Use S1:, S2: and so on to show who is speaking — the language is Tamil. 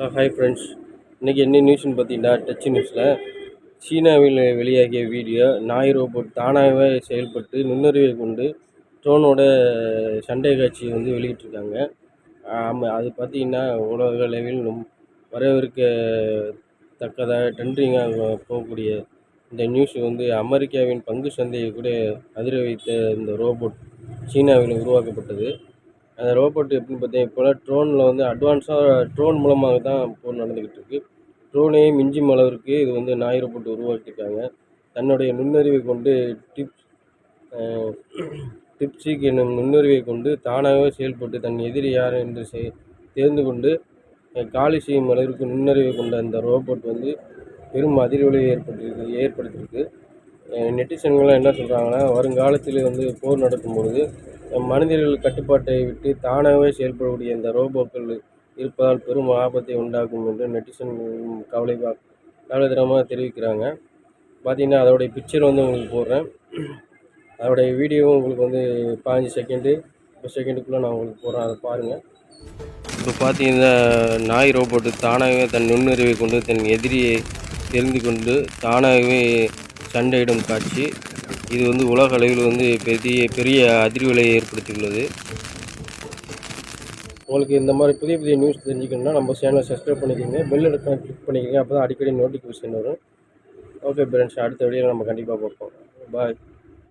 S1: ஹாய் ஃப்ரெண்ட்ஸ் இன்றைக்கி என்ன நியூஸ்னு பார்த்தீங்கன்னா டச் நியூஸில் சீனாவில் வெளியாகிய வீடியோ நாய் ரோபோட் தானாகவே செயல்பட்டு நுண்ணறிவை கொண்டு ட்ரோனோட சண்டை காட்சியை வந்து வெளியிட்டிருக்காங்க. ஆமாம் அது பார்த்தீங்கன்னா உலக அளவில் வரவிருக்க வரவேற்கத்தக்கதாக ட்ரெண்டிங்காக போகக்கூடிய இந்த நியூஸ் வந்து அமெரிக்காவின் பங்கு சந்தையை கூட அதிர வைத்த இந்த ரோபோட் சீனாவில் உருவாக்கப்பட்டது. அந்த ரோபோட் எப்படின்னு பார்த்தீங்கன்னா இப்போலாம் ட்ரோனில் வந்து அட்வான்ஸாக ட்ரோன் மூலமாக தான் போர் நடந்துக்கிட்டு இருக்குது ட்ரோனையும் மிஞ்சும் அளவிற்கு இது வந்து நாய் ரோபோட் உருவாக்கியிருக்காங்க. தன்னுடைய நுண்ணறிவை கொண்டு டிப் டிப்சிக் என்னும் நுண்ணறிவை கொண்டு தானாகவே செயல்பட்டு தன் எதிரி யார் என்று செய் தேர்ந்து கொண்டு காலி செய்யும் அளவிற்கு நுண்ணறிவை கொண்ட அந்த ரோபோட் வந்து பெரும் அதிர்வலை ஏற்பட்டிருக்கு ஏற்படுத்தியிருக்கு. நெட்டிசன்கள்லாம் என்ன சொல்கிறாங்கன்னா வருங்காலத்தில் வந்து போர் நடக்கும் பொழுது மனிதர்கள் கட்டுப்பாட்டை விட்டு தானாகவே செயல்படக்கூடிய இந்த ரோபோக்கள் இருப்பதால் பெரும் ஆபத்தை உண்டாக்கும் என்று நெட்டிசன் கவலை கவலைதரமாக தெரிவிக்கிறாங்க. பார்த்தீங்கன்னா அதோடைய பிக்சர் வந்து உங்களுக்கு போடுறேன். அதோடைய வீடியோவும் உங்களுக்கு வந்து பதினஞ்சு செகண்டு இப்போ செகண்டுக்குள்ளே நான் உங்களுக்கு போடுறேன். அதை பாருங்கள் இப்போ பார்த்தீங்கன்னா நாய் ரோபோட்டு தானாகவே தன் நுண்ணறிவை கொண்டு தன் எதிரியை தெரிந்து கொண்டு தானாகவே சண்டையிடும் காட்சி. இது வந்து உலக அளவில் வந்து பெரிய பெரிய அதிர்வலையை ஏற்படுத்தியுள்ளது. உங்களுக்கு இந்த மாதிரி புதிய புதிய நியூஸ் தெரிஞ்சுக்கணும்னா நம்ம சேனலை சப்ஸ்கிரைப் பண்ணிக்கோங்க. பெல் எடுக்க கிளிக் பண்ணிக்கோங்க. அப்போ தான் அடிக்கடி நோட்டிஃபிகேஷன் வரும். ஓகே ஃப்ரெண்ட்ஸ் அடுத்த வீடியோ நம்ம கண்டிப்பாக பார்ப்போம். பாய்